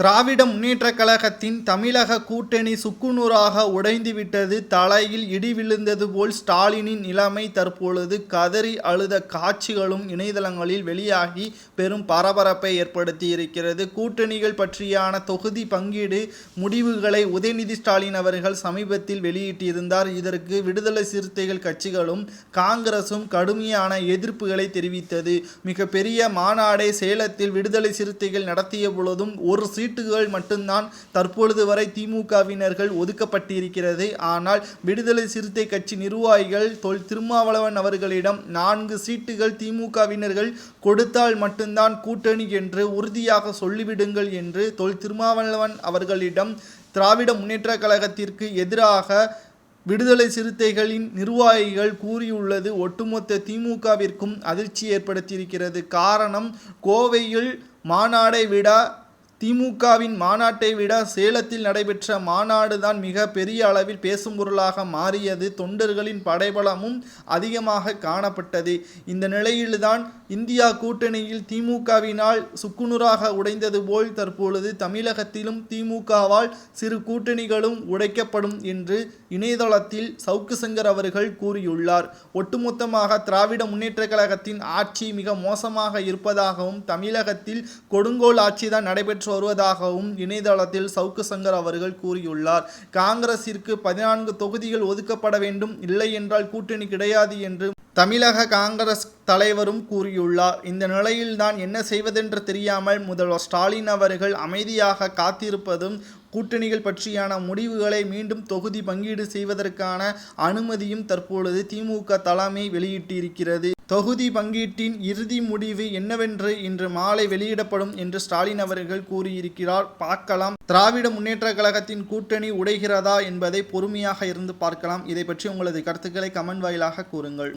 திராவிட முன்னேற்றக் கழகத்தின் தமிழக கூட்டணி சுக்குநூறாக உடைந்துவிட்டது தலையில் இடி விழுந்தது போல் ஸ்டாலினின் நிலைமை தற்பொழுது கதறி அழுத காட்சிகளும் இணையதளங்களில் வெளியாகி பெரும் பரபரப்பை ஏற்படுத்தி இருக்கிறது கூட்டணிகள் பற்றியான தொகுதி பங்கீடு முடிவுகளை உதயநிதி ஸ்டாலின் அவர்கள் சமீபத்தில் வெளியிட்டிருந்தார். இதற்கு விடுதலை சிறுத்தைகள் கட்சிகளும் காங்கிரசும் கடுமையான எதிர்ப்புகளை தெரிவித்தது. மிகப்பெரிய மாநாடை சேலத்தில் விடுதலை சிறுத்தைகள் நடத்திய பொழுதும் ஒரு சீட் சீட்டுகள் மட்டும்தான் தற்பொழுது வரை திமுகவினர்கள் ஒதுக்கப்பட்டிருக்கிறது. ஆனால் விடுதலை சிறுத்தை கட்சி நிர்வாகிகள் தொல் திருமாவளவன் அவர்களிடம் நான்கு சீட்டுகள் திமுகவினர்கள் கொடுத்தால் மட்டும்தான் கூட்டணி என்று உறுதியாக சொல்லிவிடுங்கள் என்று தொல் திருமாவளவன் அவர்களிடம் திராவிட முன்னேற்ற கழகத்திற்கு எதிராக விடுதலை சிறுத்தைகளின் நிர்வாகிகள் கூறியுள்ளது. ஒட்டுமொத்த திமுகவிற்கும் அதிர்ச்சி ஏற்படுத்தியிருக்கிறது. காரணம் கோவையில் மாநாடை விட திமுகவின் மாநாட்டை விட சேலத்தில் நடைபெற்ற மாநாடு தான் மிக பெரிய அளவில் பேசும் பொருளாக மாறியது. தொண்டர்களின் படைபலமும் அதிகமாக காணப்பட்டது. இந்த நிலையில்தான் இந்தியா கூட்டணியில் திமுகவினால் சுக்குநூறாக உடைந்தது போல் தற்பொழுது தமிழகத்திலும் திமுகவால் சிறு கூட்டணிகளும் உடைக்கப்படும் என்று இணையதளத்தில் சவுக்கு சங்கர் அவர்கள் கூறியுள்ளார். ஒட்டுமொத்தமாக திராவிட முன்னேற்ற கழகத்தின் ஆட்சி மிக மோசமாக இருப்பதாகவும் தமிழகத்தில் கொடுங்கோல் ஆட்சிதான் நடைபெற்று வருவதாகவும் இணையதளத்தில் சவுக்கு சங்கர் அவர்கள் கூறியுள்ளார். காங்கிரசிற்கு பதினான்கு தொகுதிகள் ஒதுக்கப்பட வேண்டும். இல்லை என்றால் கூட்டணி கிடையாது என்று தமிழக காங்கிரஸ் தலைவரும் கூறியுள்ளார். இந்த நிலையில்தான் என்ன செய்வதென்று தெரியாமல் முதல்வர் ஸ்டாலின் அவர்கள் அமைதியாக காத்திருப்பதும் கூட்டணிகள் பற்றியான முடிவுகளை மீண்டும் தொகுதி பங்கீடு செய்வதற்கான அனுமதியும் தற்பொழுது திமுக தலைமை வெளியிட்டிருக்கிறது. தொகுதி பங்கீட்டின் இறுதி முடிவு என்னவென்று இன்று மாலை வெளியிடப்படும் என்று ஸ்டாலின் அவர்கள் கூறியிருக்கிறார். பார்க்கலாம். திராவிட முன்னேற்ற கழகத்தின் கூட்டணி உடைகிறதா என்பதை பொறுமையாக இருந்து பார்க்கலாம். இதை பற்றி உங்களது கருத்துக்களை கமெண்ட் வாயிலாக கூறுங்கள்.